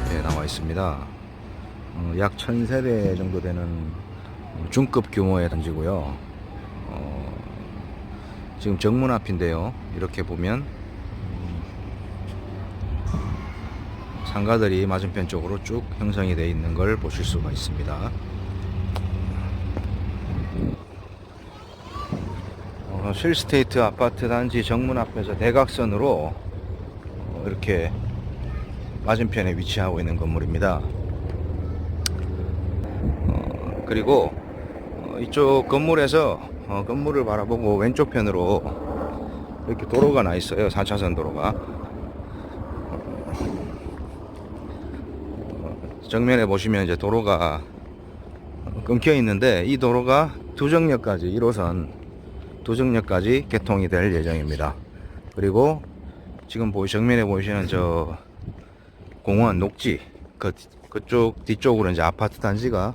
앞에 나와 있습니다. 어, 약 1000세대 정도 되는 중급 규모의 단지고요. 어, 지금 정문 앞인데요. 이렇게 보면 음, 상가들이 맞은편 쪽으로 쭉 형성이 되어 있는 걸 보실 수가 있습니다. 어, 실스테이트 아파트 단지 정문 앞에서 대각선으로 어, 이렇게 맞은편에 위치하고 있는 건물입니다. 어, 그리고 어, 이쪽 건물에서 어, 건물을 바라보고 왼쪽 편으로 이렇게 도로가 나 있어요. 4차선 도로가. 어, 정면에 보시면 이제 도로가 끊겨 있는데 이 도로가 두정역까지 1호선 두정역까지 개통이 될 예정입니다. 그리고 지금 보이 정면에 보이시는 저 공원 녹지 그 그쪽 뒤쪽으로 이제 아파트 단지가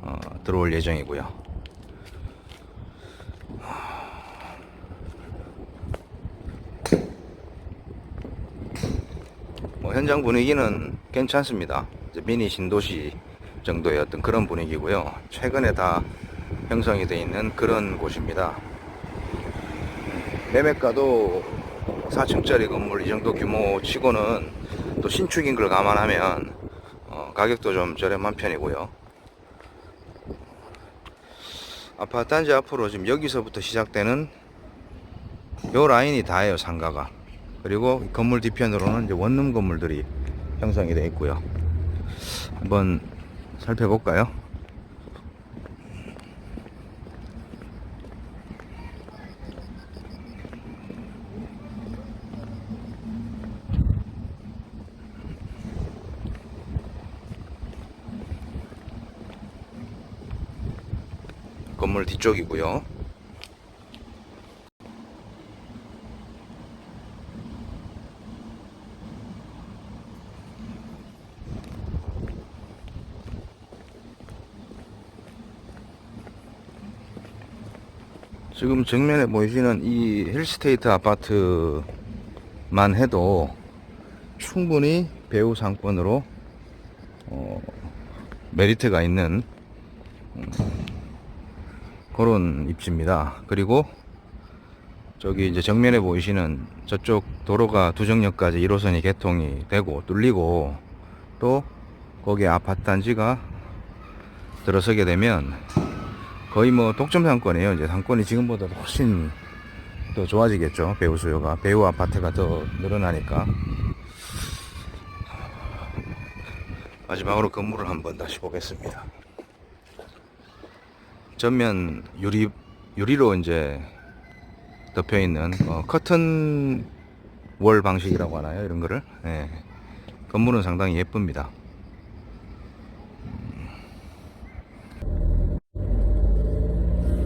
어, 들어올 예정이고요. 뭐 현장 분위기는 괜찮습니다. 미니 신도시 정도의 어떤 그런 분위기고요. 최근에 다 형성이 되어 있는 그런 곳입니다. 매매가도 4층짜리 건물 이 정도 규모 치고는 또 신축인 걸 감안하면 어, 가격도 좀 저렴한 편이고요. 아파트 단지 앞으로 지금 여기서부터 시작되는 요 라인이 다예요 상가가. 그리고 이 건물 뒤편으로는 이제 원룸 건물들이 형성이 되어 있고요. 한번 살펴볼까요? 건물 뒤쪽이고요. 지금 정면에 보이시는 이 힐스테이트 아파트만 해도 충분히 배우 상권으로 어, 메리트가 있는 음, 그런 입지입니다. 그리고 저기 이제 정면에 보이시는 저쪽 도로가 두정역까지 1호선이 개통이 되고 뚫리고 또 거기에 아파트 단지가 들어서게 되면 거의 뭐 독점 상권이에요. 이제 상권이 지금보다 훨씬 더 좋아지겠죠. 배우 수요가 배우 아파트가 더 늘어나니까 마지막으로 건물을 한번 다시 보겠습니다. 전면 유리 유리로 이제 덮여 있는 어, 커튼 월 방식이라고 하나요? 이런 거를 예. 건물은 상당히 예쁩니다.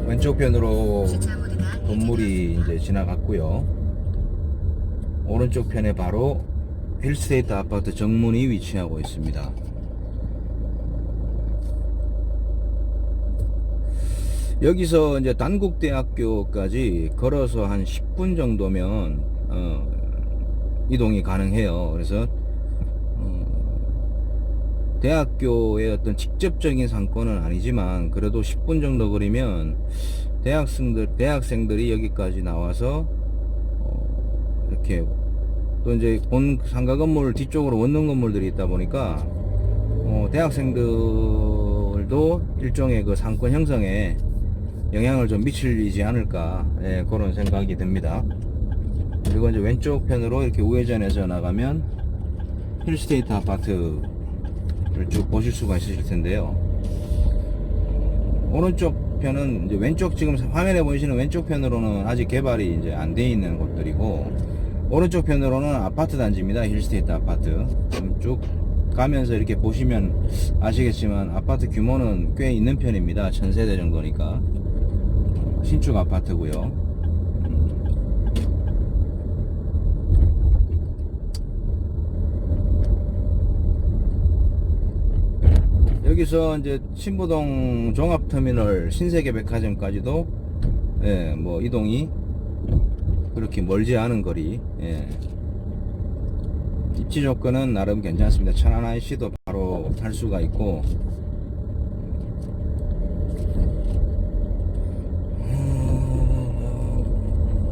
왼쪽 편으로 건물이 이제 지나갔고요. 오른쪽 편에 바로 힐스테이트 아파트 정문이 위치하고 있습니다. 여기서 이제 단국대학교까지 걸어서 한 10분 정도면 어, 이동이 가능해요. 그래서 어, 대학교의 어떤 직접적인 상권은 아니지만 그래도 10분 정도 거리면 대학생들 대학생들이 여기까지 나와서 어, 이렇게 또 이제 본 상가 건물 뒤쪽으로 원룸 건물들이 있다 보니까 어, 대학생들도 일종의 그 상권 형성에 영향을 좀 미치지 않을까 예, 그런 생각이 듭니다. 그리고 이제 왼쪽 편으로 이렇게 우회전해서 나가면 힐스테이트 아파트를 쭉 보실 수가 있으실 텐데요. 오른쪽 편은 이제 왼쪽 지금 화면에 보이시는 왼쪽 편으로는 아직 개발이 이제 안 돼 있는 곳들이고 오른쪽 편으로는 아파트 단지입니다. 힐스테이트 아파트 쭉 가면서 이렇게 보시면 아시겠지만 아파트 규모는 꽤 있는 편입니다. 1000세대 정도니까 신축 아파트고요. 여기서 이제 신부동 종합터미널 신세계 백화점까지도 예, 뭐 이동이 그렇게 멀지 않은 거리. 예. 입지 조건은 나름 괜찮습니다. 천안 IC도 바로 탈 수가 있고 어,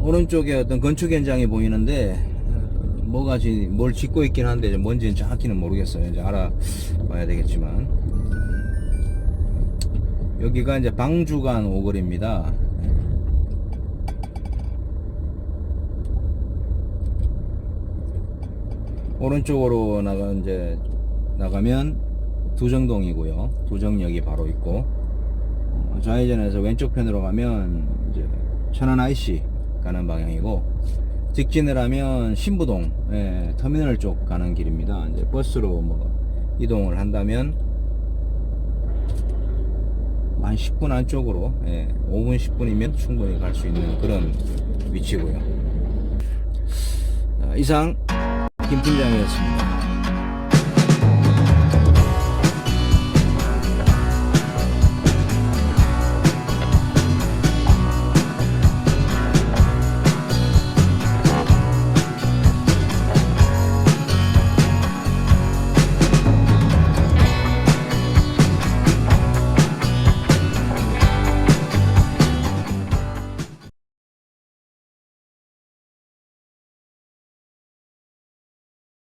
오른쪽에 어떤 건축 현장이 보이는데 어, 뭐가 지, 뭘 짓고 있긴 한데 뭔지는 정확히는 모르겠어요. 이제 알아봐야 되겠지만 여기가 이제 방주간 오거리입니다. 오른쪽으로 나가 이제 나가면 두정동이고요. 두정역이 바로 있고 어, 좌회전해서 왼쪽 편으로 가면 이제 천안 IC 가는 방향이고 직진을 하면 신부동 예, 터미널 쪽 가는 길입니다. 이제 버스로 뭐 이동을 한다면 한 10분 안쪽으로 예, 5분 10분이면 충분히 갈 수 있는 그런 위치고요. 자, 이상 김 팀장이었습니다.